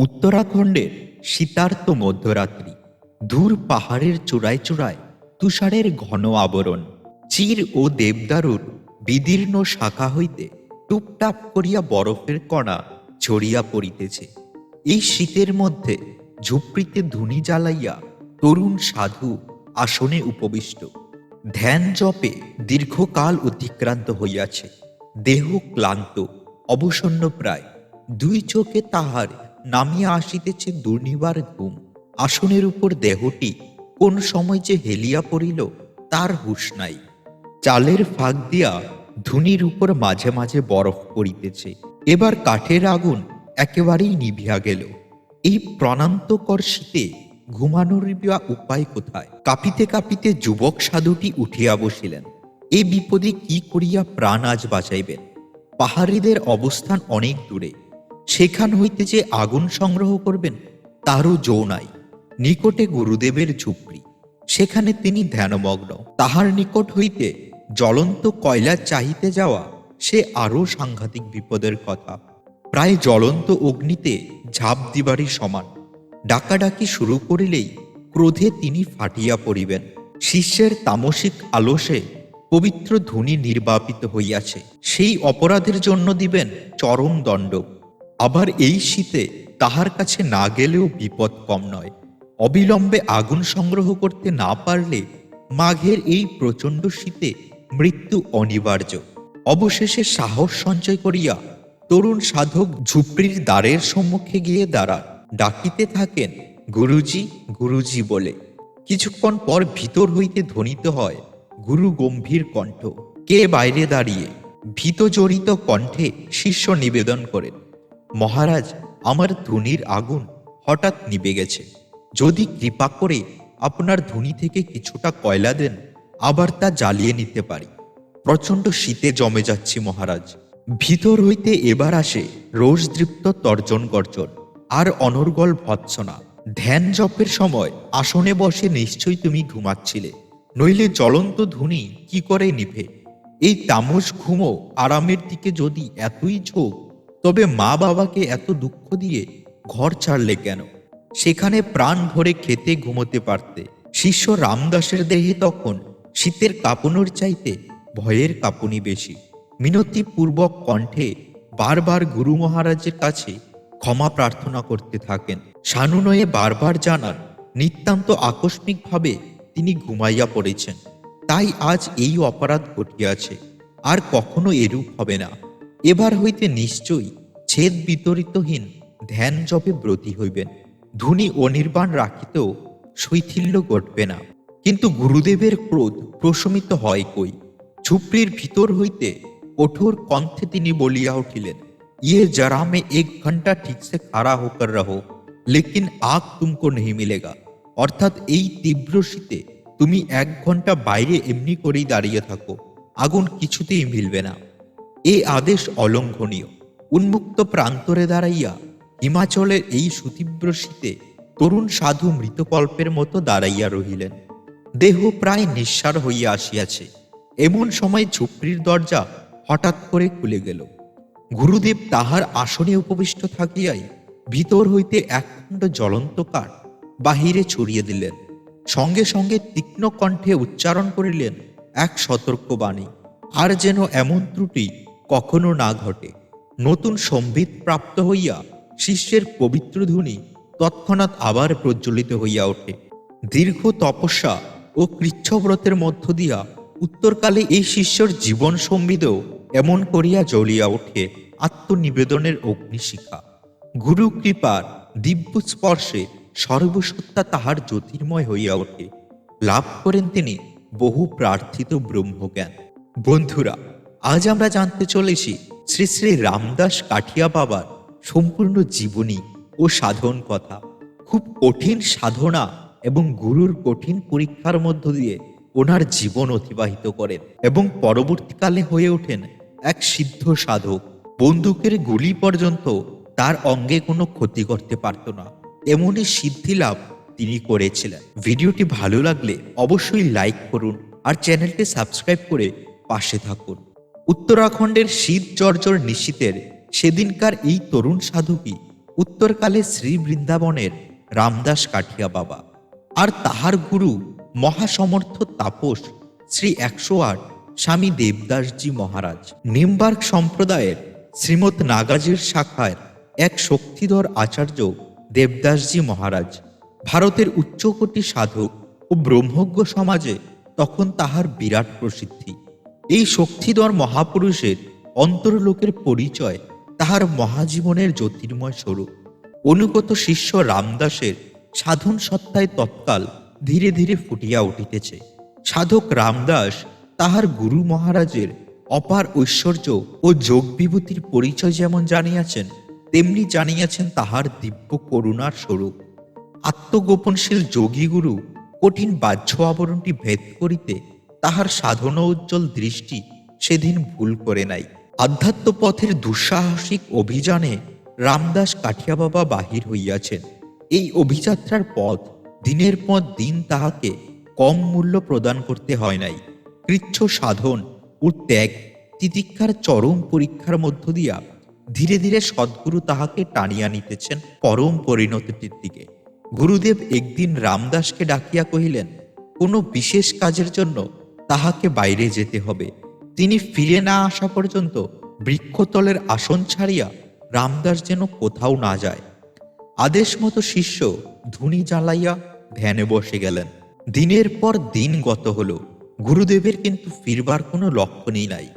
উত্তরাখণ্ডের শীতার্ত মধ্যরাত্রি দূর পাহাড়ের চূড়ায় চূড়ায় তুষারের ঘন আবরণ, চির ও দেবদারুর বিদীর্ণ শাখা হইতে টুপটাপ করিয়া বরফের কণা ছড়িয়া পড়িতেছে। এই শীতের মধ্যে ঝুপড়িতে ধুনি জ্বালাইয়া তরুণ সাধু আসনে উপবিষ্ট। ধ্যান জপে দীর্ঘকাল অতিক্রান্ত হইয়াছে। দেহ ক্লান্ত, অবসন্ন প্রায়। দুই চোখে তাহার নামিয়া আসিতেছে দুর্নিবার ঘুম। আসনের উপর দেহটি কোন সময় যে হেলিয়া পড়িল, তার হুশ নাই। চালের ফাঁক দিয়া ধুনির উপর মাঝে মাঝে বরফ পড়িতেছে। এবার কাঠের আগুন একেবারেই নিভিয়া গেল। এই প্রাণান্তকর শীতে ঘুমানোর উপায় কোথায়? কাঁপিতে কাঁপিতে যুবক সাধুটি উঠিয়া বসিলেন। এ বিপদে কি করিয়া প্রাণ আজ বাঁচাইবেন? পাহাড়িদের অবস্থান অনেক দূরে। সেখান হইতে যে আগুন সংগ্রহ করবেন, তারও জো নাই। নিকটে গুরুদেবের ঝুপড়ি। সেখানে তিনি ধ্যানমগ্ন। তাহার নিকট হইতে জ্বলন্ত কয়লা চাহিতে যাওয়া, সে আরও সাংঘাতিক বিপদের কথা। প্রায় জ্বলন্ত অগ্নিতে ঝাঁপ দিবারই সমান। ডাকাডাকি শুরু করিলেই ক্রোধে তিনি ফাটিয়া পড়িবেন। শিষ্যের তামসিক আলসে পবিত্র ধ্বনি নির্বাপিত হইয়াছে। সেই অপরাধের জন্য দিবেন চরম দণ্ড। আবার এই শীতে তাহার কাছে না গেলেও বিপদ কম নয়। অবিলম্বে আগুন সংগ্রহ করতে না পারলে মাঘের এই প্রচণ্ড শীতে মৃত্যু অনিবার্য। অবশেষে সাহস সঞ্চয় করিয়া তরুণ সাধক ঝুপড়ির দ্বারের সম্মুখে গিয়ে দাঁড়ান। ডাকিতে থাকেন, গুরুজি গুরুজি বলে। কিছুক্ষণ পর ভিতর হইতে ধ্বনিত হয়, গুরু গম্ভীর কণ্ঠ, কে বাইরে দাঁড়িয়ে? ভীত জড়িত কণ্ঠে শিষ্য নিবেদন করেন মহারাজ, আমার ধুনির আগুন হঠাৎ নিবে গেছে। যদি কৃপা করে আপনার ধুনি থেকে কিছুটা কয়লা দেন, আবার তা জ্বালিয়ে নিতে পারি। প্রচণ্ড শীতে জমে যাচ্ছি মহারাজ। ভিতর হইতে এবার আসে রোষদৃপ্ত তর্জন গর্জন। আর অনর্গল ভৎসনা। ধ্যান জপের সময় আসনে বসে নিশ্চয়ই তুমি ঘুমাচ্ছিলে। নইলে জ্বলন্ত ধুনি কি করে নিভে? এই তামস ঘুমো আরামের দিকে যদি এতই ঝোঁক তবে মা বাবাকে এত দুঃখ দিয়ে ঘর ছাড়লে কেন? সেখানে প্রাণ ভরে খেতে ঘুমোতে পারতে। শিষ্য রামদাসের দেহে তখন শীতের কাঁপুনোর চাইতে ভয়ের কাঁপুনি বেশি। মিনতিপূর্বক কণ্ঠে বারবার গুরু মহারাজের কাছে ক্ষমা প্রার্থনা করতে থাকেন। সানুনয়ে বারবার জানান, নিতান্ত আকস্মিকভাবে তিনি ঘুমাইয়া পড়েছেন। তাই আজ এই অপরাধ ঘটিয়াছে। আর কখনো এরূপ হবে না। এবার হইতে নিশ্চয়ই ছেদ বিতরিতহীন ধ্যান জপে ব্রতী হইবেন ধুনি অনির্বাণ রাখিতেও শৈথিল্য ঘটবে না কিন্তু গুরুদেবের ক্রোধ প্রশমিত হয় কই ঝুপড়ির ভিতর হইতে কঠোর কণ্ঠে তিনি বলিয়া উঠিলেন ये जरा में एक घंटा ठीक से खड़ा होकर रहो लेकिन आग तुमको नहीं मिलेगा অর্থাৎ এই তীব্র শীতে তুমি এক ঘন্টা বাইরে এমনি করেই দাঁড়িয়ে থাকো আগুন কিছুতেই মিলবে না এই আদেশ অলঙ্ঘনীয়। উন্মুক্ত প্রান্তরে দাঁড়াইয়া হিমাচলের এই সুতীব্র শীতে তরুণ সাধু মৃতকল্পের মতো দাঁড়াইয়া রহিলেন। দেহ প্রায় নিঃসার হইয়া আসিয়াছে। এমন সময় ঝুপড়ির দরজা হঠাৎ করে খুলে গেল। গুরুদেব তাহার আসনে উপবিষ্ট থাকিয়াই ভিতর হইতে একখণ্ড জ্বলন্ত কাঠ বাহিরে ছড়িয়ে দিলেন। সঙ্গে সঙ্গে তীক্ষ্ণ কণ্ঠে উচ্চারণ করিলেন এক সতর্ক বাণী আর যেন এমন ত্রুটি কখনো না ঘটে। নতুন সম্বিত প্রাপ্ত হইয়া শিষ্যের পবিত্র ধ্বনি তৎক্ষণাৎ আবার প্রজ্বলিত হইয়া ওঠে। দীর্ঘ তপস্যা ও কৃচ্ছব্রতের মধ্য দিয়া উত্তরকালে এই শিষ্যর জীবন সম্বিদেও এমন করিয়া জ্বলিয়া ওঠে আত্মনিবেদনের অগ্নিশিখা। গুরু কৃপার দিব্য স্পর্শে সর্বসত্তা তাহার জ্যোতির্ময় হইয়া ওঠে। লাভ করেন তিনি বহু প্রার্থিত ব্রহ্মজ্ঞান। বন্ধুরা আজ আমরা জানতে চলেছি শ্রী শ্রী রামদাস কাঠিয়া বাবার সম্পূর্ণ জীবনী ও সাধন কথা। খুব কঠিন সাধনা এবং গুরুর কঠিন পরীক্ষার মধ্য দিয়ে ওনার জীবন অতিবাহিত করেন এবং পরবর্তীকালে হয়ে ওঠেন এক সিদ্ধ সাধক। বন্দুকের গুলি পর্যন্ত তার অঙ্গে কোনো ক্ষতি করতে পারত না। এমনই সিদ্ধি লাভ তিনি করেছিলেন। ভিডিওটি ভালো লাগলে অবশ্যই লাইক করুন আর চ্যানেলটি সাবস্ক্রাইব করে পাশে থাকুন। উত্তরাখণ্ডের শীত জর্জর নিশীতের সেদিনকার এই তরুণ সাধকই উত্তরকালে শ্রী বৃন্দাবনের রামদাস কাঠিয়া বাবা আর তাহার গুরু মহাসমর্থ তাপস শ্রী একশো আট স্বামী দেবদাসজি মহারাজ। নিমবার্গ সম্প্রদায়ের শ্রীমৎ নাগাজির শাখায় এক শক্তিধর আচার্য দেবদাসজি মহারাজ। ভারতের উচ্চকোটি সাধক ও ব্রহ্মজ্ঞ সমাজে তখন তাহার বিরাট প্রসিদ্ধি। এই শক্তিধর মহাপুরুষের অন্তরলোকের পরিচয় তাহার মহাজীবনের জ্যোতির্ময় স্বরূপ। অনুগত শিষ্য রামদাসের সাধন সত্তায় তৎকাল ধীরে ধীরে ফুটিয়া উঠিতেছে। সাধক রামদাস তাহার গুরু মহারাজের অপার ঐশ্বর্য ও যোগ বিভূতির পরিচয় যেমন জানিয়াছেন, তেমনি জানিয়াছেন তাহার দিব্য করুণার স্বরূপ। আত্মগোপনশীল যোগীগুরু কঠিন বাহ্য আবরণটি ভেদ করিতে তাহার সাধনা উজ্জ্বল দৃষ্টি সেদিন ভুল করে নাই। আধ্যাত্ম পথের দুঃসাহসিক অভিযানে রামদাস কাঠিয়া বাবা বাহির হইয়াছেন। এই অভিযাত্রার পথ দিনের পর দিন তাহাকে কম মূল্য প্রদান করতে হয় নাই। কৃচ্ছ সাধন ও ত্যাগ, তিতিক্ষার চরম পরীক্ষার মধ্য দিয়া ধীরে ধীরে সদ্গুরু তাহাকে টানিয়া নিতেছেন পরম পরিণতিটির দিকে। গুরুদেব একদিন রামদাসকে ডাকিয়া কহিলেন, কোনো বিশেষ কাজের জন্য তাহাকে বাইরে যেতে হবে। তিনি ফিরে না আসা পর্যন্ত বৃক্ষতলের আসন ছাড়িয়া রামদাস যেন কোথাও না যায়। আদেশ মতো শিষ্য ধুনি জ্বালাইয়া ধ্যানে বসে গেলেন। দিনের পর দিন গত হলো। গুরুদেবের কিন্তু ফিরবার কোনো লক্ষণই নাই।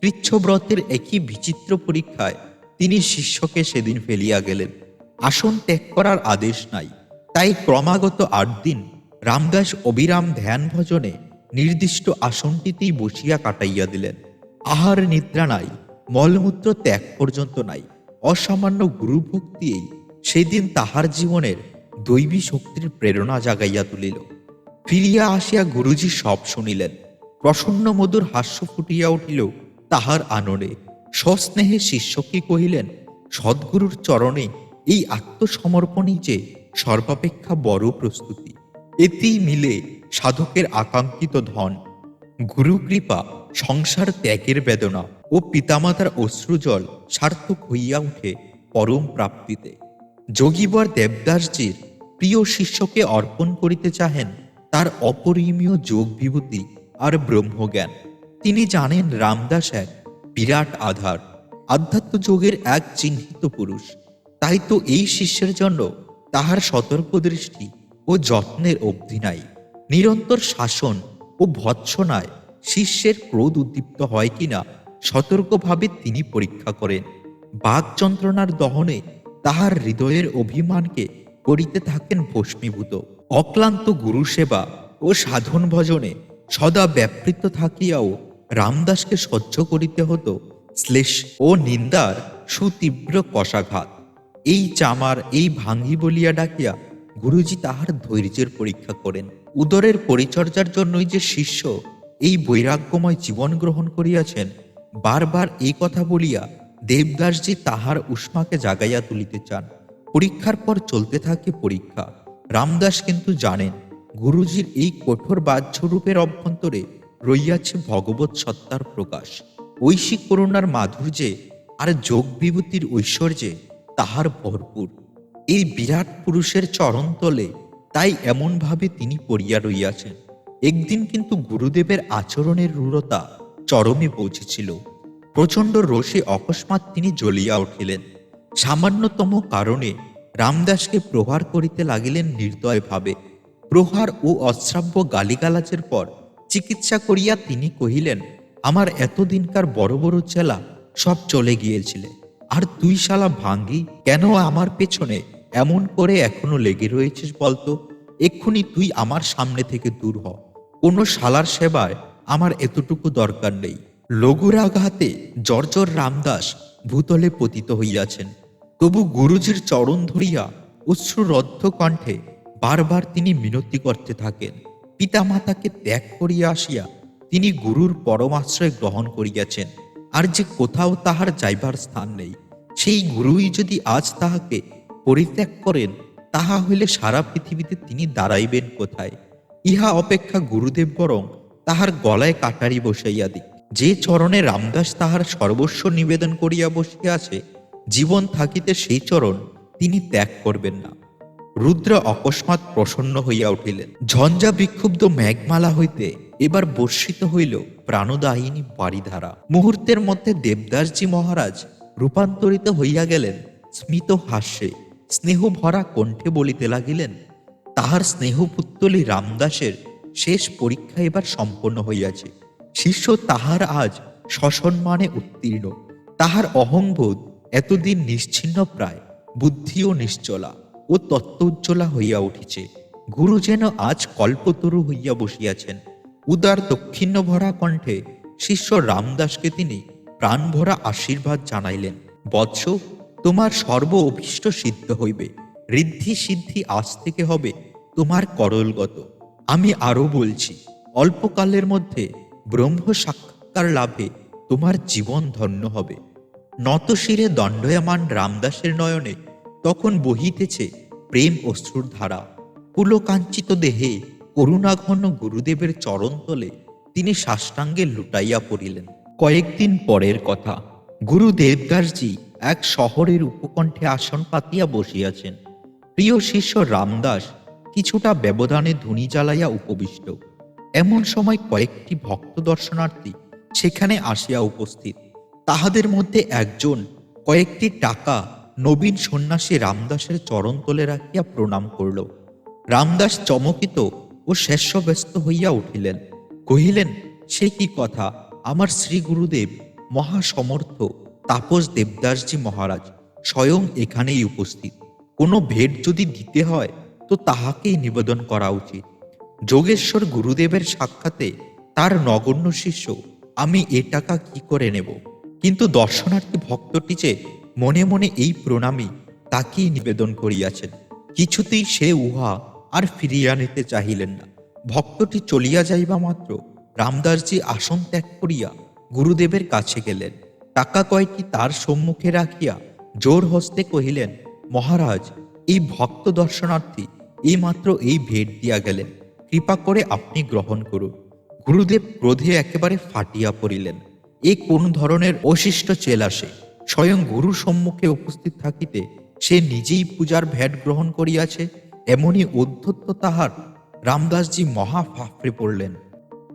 কৃচ্ছব্রতের একই বিচিত্র পরীক্ষায় তিনি শিষ্যকে সেদিন ফেলিয়া গেলেন। আসন ত্যাগ করার আদেশ নাই। তাই ক্রমাগত আট দিন রামদাস অবিরাম ধ্যান ভজনে নির্দিষ্ট আসনটিতেই বসিয়া কাটাইয়া দিলেন। আহার নিদ্রা নাই, মলমূত্র ত্যাগ পর্যন্ত নাই। অসামান্য গুরুভক্তিই সেদিন তাহার জীবনের দৈবী শক্তির প্রেরণা জাগাইয়া তুলিল। ফিরিয়া আসিয়া গুরুজি সব শুনিলেন। প্রসন্ন মধুর হাস্য ফুটিয়া উঠিল তাহার আননে। সস্নেহে শিষ্যকে কহিলেন, সদ্গুরুর চরণে এই আত্মসমর্পণই যে সর্বাপেক্ষা বড় প্রস্তুতি। এতেই মিলে সাধকের আকাঙ্ক্ষিত ধন গুরু কৃপা সংসার ত্যাগের বেদনা ও পিতামাতার অশ্রুজল সার্থক হইয়া উঠে পরম প্রাপ্তিতে। যোগীবর দেবদাসজির প্রিয় শিষ্যকে অর্পণ করিতে চাহেন, তার অপরিমীয় যোগ বিভূতি আর ব্রহ্মজ্ঞান। তিনি জানেন রামদাস এক বিরাট আধার, আধ্যাত্ম যোগের এক চিহ্নিত পুরুষ। তাই তো এই শিষ্যের জন্য তাহার সতর্ক দৃষ্টি ও যত্নের অবধি নাই। নিরন্তর শাসন ও ভৎসনায় শিষ্যের ক্রোধ উদ্দীপ্ত হয় কিনা সতর্কভাবে তিনি পরীক্ষা করেন। বাঘ যন্ত্রণার দহনে তাহার হৃদয়ের অভিমানকে করিতে থাকেন ভস্মীভূত। অক্লান্ত গুরু সেবা ও সাধন ভজনে সদা ব্যাপৃত থাকিয়াও রামদাসকে সহ্য করিতে হতো শ্লেষ ও নিন্দার সুতীব্র কষাঘাত। এই চামার এই ভাঙ্গি বলিয়া ডাকিয়া গুরুজি তাহার ধৈর্যের পরীক্ষা করেন। উদরের পরিচর্যার জন্যই যে শিষ্য এই বৈরাগ্যময় জীবন গ্রহণ করিয়াছেন, বারবার এই কথা বলিয়া দেবদাসজি তাহার উষ্মাকে জাগাইয়া তুলিতে চান। পরীক্ষার পর চলতে থাকে পরীক্ষা। রামদাস কিন্তু জানেন, গুরুজির এই কঠোর বাহ্যরূপের অভ্যন্তরে রইয়াছে ভগবত সত্তার প্রকাশ। ঐশিক করুণার মাধুর্যে আর যোগ বিভূতির ঐশ্বর্যে তাহার ভরপুর। এই বিরাট পুরুষের চরণতলে তাই এমনভাবে তিনি পড়িয়া রইয়াছেন। একদিন কিন্তু গুরুদেবের আচরণের রূঢ়তা চরমে পৌঁছেছিল। প্রচণ্ড রোষে অকস্মাৎ তিনি জ্বলিয়া উঠিলেন। সামান্যতম কারণে রামদাসকে প্রহার করিতে লাগিলেন নির্দয়ভাবে। প্রহার ও অশ্রাব্য গালিগালাজের পর চিকিৎসা করিয়া তিনি কহিলেন, আমার এতদিনকার বড় বড় চেলা সব চলে গিয়েছিলে। আর তুই শালা ভাঙ্গি কেন আমার পেছনে এমন করে এখনও লেগে রয়েছিস বলতো, এক্ষুনি তুই আমার সামনে থেকে দূর হ। কোনো শালার সেবায় আমার এতটুকু দরকার নেই। লঘুর আঘাতে জর্জর রামদাস ভূতলে পতিত হইয়াছেন। তবু গুরুজির চরণ ধরিয়া অশ্রুরদ্ধ কণ্ঠে বারবার তিনি মিনতি করতে থাকেন। পিতামাতাকে ত্যাগ করিয়া আসিয়া তিনি গুরুর পরমাশ্রয় গ্রহণ করিয়াছেন। আর যে কোথাও তাহার যাইবার স্থান নেই, সেই গুরুই যদি আজ তাহাকে পরিত্যাগ করেন, তাহা হইলে সারা পৃথিবীতে তিনি দাঁড়াইবেন কোথায়? ইহা অপেক্ষা গুরুদেব বরং তাহার গলায় কাটারি বসাইয়া দিক। যে চরণে রামদাস তাহার সর্বস্ব নিবেদন করিয়া বসিয়া আছে, জীবন থাকিতে সেই চরণ তিনি ত্যাগ করবেন না। রুদ্র অকস্মাৎ প্রসন্ন হইয়া উঠিলেন। ঝঞ্ঝা বিক্ষুব্ধ মেঘমালা হইতে এবার বর্ষিত হইল প্রাণদায়িনী বাড়িধারা মুহূর্তের মধ্যে দেবদাসজি মহারাজ রূপান্তরিত হইয়া গেলেন, স্মিত হাস্যে। স্নেহ ভরা কণ্ঠে বলিতে লাগিলেন, তাহার স্নেহপুত্তলি রামদাসের শেষ পরীক্ষা এবার সম্পন্ন হইয়াছে। শিষ্য তাহার আজ সসম্মানে উত্তীর্ণ। তাহার অহংবোধ এতদিন নিশ্চিন্ন প্রায়, বুদ্ধিও নিশ্চলা ও তত্ত্বোজ্জ্বলা হইয়া উঠিছে। গুরু যেন আজ কল্পতরু হইয়া বসিয়াছেন। উদার দক্ষিণ ভরা কণ্ঠে শিষ্য রামদাসকে তিনি প্রাণভরা আশীর্বাদ জানাইলেন। বৎস তোমার সর্ব অভিষ্ট সিদ্ধ হইবে। ঋদ্ধি সিদ্ধি আজ থেকে হবে তোমার করলগত। আমি আরও বলছি, অল্পকালের মধ্যে ব্রহ্ম সাক্ষাৎকার লাভে তোমার জীবন ধন্য হবে। নত শিরে দণ্ডয়মান রামদাসের নয়নে তখন বহিতেছে প্রেম অশ্রুর ধারা। পুলকাঞ্চিত দেহে করুণাঘন গুরুদেবের চরণতলে তিনি সাষ্টাঙ্গে লুটাইয়া পড়িলেন। কয়েকদিন পরের কথা, গুরু দেবদাসজি এক শহরের উপকণ্ঠে আসন পাতিয়া বসিয়াছেন। প্রিয় শিষ্য রামদাস কিছুটা ব্যবধানে ধুনি জ্বালাইয়া উপবিষ্ট। এমন সময় কয়েকটি ভক্ত দর্শনার্থী সেখানে আসিয়া উপস্থিত। তাহাদের মধ্যে একজন কয়েকটি টাকা নবীন সন্ন্যাসী রামদাসের চরণতলে রাখিয়া প্রণাম করল। রামদাস চমকিত ও শেষ্যব্যস্ত হইয়া উঠিলেন। কহিলেন, সে কি কথা? আমার শ্রী গুরুদেব মহাসমর্থ তাপস দেবদাসজি মহারাজ স্বয়ং এখানেই উপস্থিত। কোনো ভেট যদি দিতে হয়, তো তাহাকেই নিবেদন করা উচিত। যোগেশ্বর গুরুদেবের সাক্ষাতে তার নগণ্য শিষ্য, আমি এ টাকা কি করে নেব? কিন্তু দর্শনার্থী ভক্তটি যে মনে মনে এই প্রণামী, তাকেই নিবেদন করিয়াছেন। কিছুতেই সে উহা আর ফিরিয়া নিতে চাহিলেন না। ভক্তটি চলিয়া যাইবা মাত্র, রামদাসজি আসন ত্যাগ করিয়া গুরুদেবের কাছে গেলেন। টাকা কয়টি তার সম্মুখে রাখিয়া জোর হস্তে কহিলেন, মহারাজ, এই ভক্ত দর্শনার্থী এইমাত্র এই ভেট দিয়া গেলেন। কৃপা করে আপনি গ্রহণ করুন। গুরুদেব ক্রোধে একেবারে ফাটিয়া পড়িলেন। এ কোন ধরনের অশিষ্ট চেল আসে? স্বয়ং গুরুর সম্মুখে উপস্থিত থাকিতে সে নিজেই পূজার ভ্যাট গ্রহণ করিয়াছে এমনই অধ্যত্ত তাহার রামদাসজি মহা ফাফড়ে পড়লেন।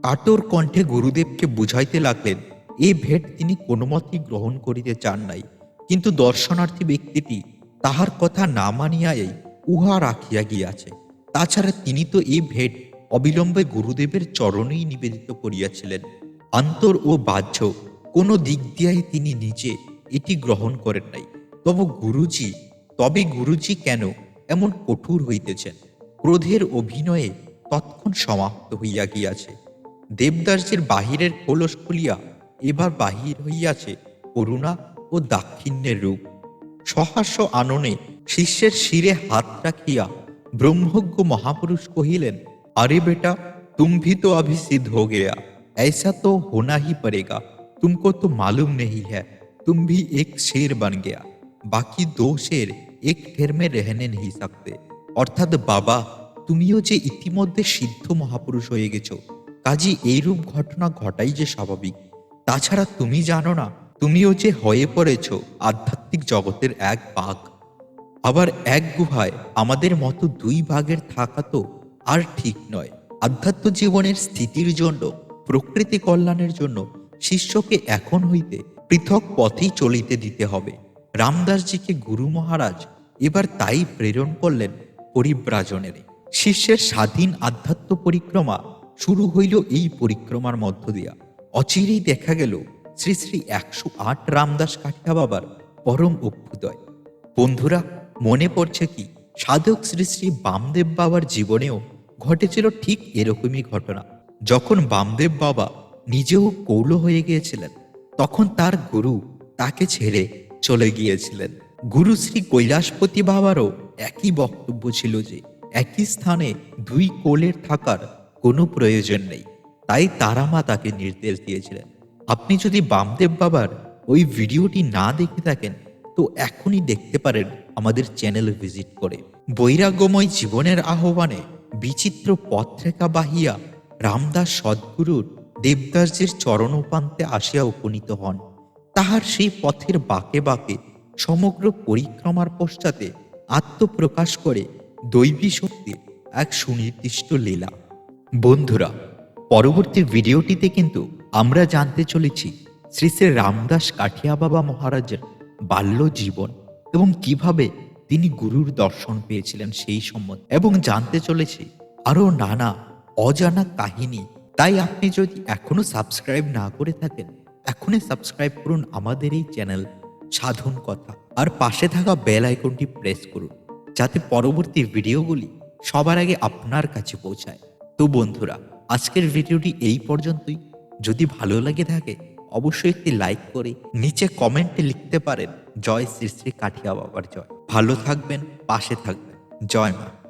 কাটোর কণ্ঠে গুরুদেবকে বুঝাইতে লাগলেন এ ভেট তিনি কোনো মতেই গ্রহণ করিতে চান নাই। কিন্তু দর্শনার্থী ব্যক্তিটি তাহার কথা না মানিয়াই উহা রাখিয়া গিয়াছে। তাছাড়া তিনি তো এই ভেট অবিলম্বে গুরুদেবের চরণেই নিবেদিত করিয়াছিলেন। আন্তর ও বাহ্য কোনো দিক দিয়াই তিনি নিজে এটি গ্রহণ করেন নাই। তবে গুরুজি তবে গুরুজি কেন এমন কঠোর হইতেছেন? ক্রোধের অভিনয়ে তৎক্ষণ সমাপ্ত হইয়া গিয়াছে। দেবদাসজির বাহিরের কলস খুলিয়া এবার বাহির হইয়াছে করুণা ও দাক্ষিণ্যের রূপ সহাস্য আননে শিষ্যের শিরে হাত রাখিয়া ব্রহ্মজ্ঞ মহাপুরুষ কহিলেন अरे बेटा तुम भी तो अभी सिद्ध हो गया ऐसा तो होना ही पड़ेगा तुमको तो मालूम नहीं है तुम भी एक शेर बन गया बाकी दो शेर एक ठेर में रहने नहीं सकते অর্থাৎ বাবা তুমিও যে ইতিমধ্যে সিদ্ধ মহাপুরুষ হয়ে গেছো কাজী এইরূপ ঘটনা ঘটাই যে স্বাভাবিক তাছাড়া তুমি জানো না, তুমিও যে হয়ে পড়েছ আধ্যাত্মিক জগতের এক বাঘ আবার এক গুহায় আমাদের মতো দুই ভাগের থাকা তো আর ঠিক নয়। আধ্যাত্ম জীবনের স্থিতির জন্য, প্রকৃতি কল্যাণের জন্য শিষ্যকে এখন হইতে পৃথক পথেই চলিতে দিতে হবে। রামদাসজিকে গুরু মহারাজ এবার তাই প্রেরণ করলেন পরিব্রাজনের শিষ্যের স্বাধীন আধ্যাত্ম পরিক্রমা শুরু হইল এই পরিক্রমার মধ্য দিয়া। অচিরেই দেখা গেল শ্রী শ্রী একশো আট রামদাস কাঠিয়া বাবার পরম অভ্যুদয়। বন্ধুরা, মনে পড়ছে কি? সাধক শ্রী শ্রী বামদেব বাবার জীবনেও ঘটেছিল ঠিক এরকমই ঘটনা। যখন বামদেব বাবা নিজেও কৌল হয়ে গিয়েছিলেন, তখন তার গুরু তাকে ছেড়ে চলে গিয়েছিলেন। গুরু শ্রী কৈলাসপতি বাবারও একই বক্তব্য ছিল যে, একই স্থানে দুই কোলের থাকার কোনো প্রয়োজন নেই। তাই তারা মা তাকে নির্দেশ দিয়েছিলেন। আপনি যদি বামদেব বাবার ওই ভিডিওটি না দেখে থাকেন, তো এখনই দেখতে পারেন আমাদের চ্যানেল ভিজিট করে। বৈরাগ্যময় জীবনের আহ্বানে বিচিত্র পথরেখা বাহিয়া রামদাস সদ্গুরুর দেবদাসজির চরণোপান্তে আসিয়া উপনীত হন। তাহার সেই পথের বাঁকে বাঁকে সমগ্র পরিক্রমার পশ্চাতে আত্মপ্রকাশ করে দৈবী শক্তির এক সুনির্দিষ্ট লীলা। বন্ধুরা পরবর্তী ভিডিওটিতে কিন্তু আমরা জানতে চলেছি শ্রী শ্রী রামদাস কাঠিয়া বাবা মহারাজের বাল্য জীবন এবং কীভাবে তিনি গুরুর দর্শন পেয়েছিলেন সেই সম্বন্ধে। এবং জানতে চলেছি আরও নানা অজানা কাহিনী। তাই আপনি যদি এখনও সাবস্ক্রাইব না করে থাকেন, এখনই সাবস্ক্রাইব করুন আমাদের এই চ্যানেল সাধন কথা। আর পাশে থাকা বেল আইকনটি প্রেস করুন, যাতে পরবর্তী ভিডিওগুলি সবার আগে আপনার কাছে পৌঁছায়। তো বন্ধুরা আজকের ভিডিওটি এই পর্যন্তই। যদি ভালো লাগে থাকে, অবশ্যই একটি লাইক করে নিচে কমেন্টে লিখতে পারেন। জয় শ্রী শ্রী কাঠিয়া বাবার জয়। ভালো থাকবেন, পাশে থাকবেন। জয় মা।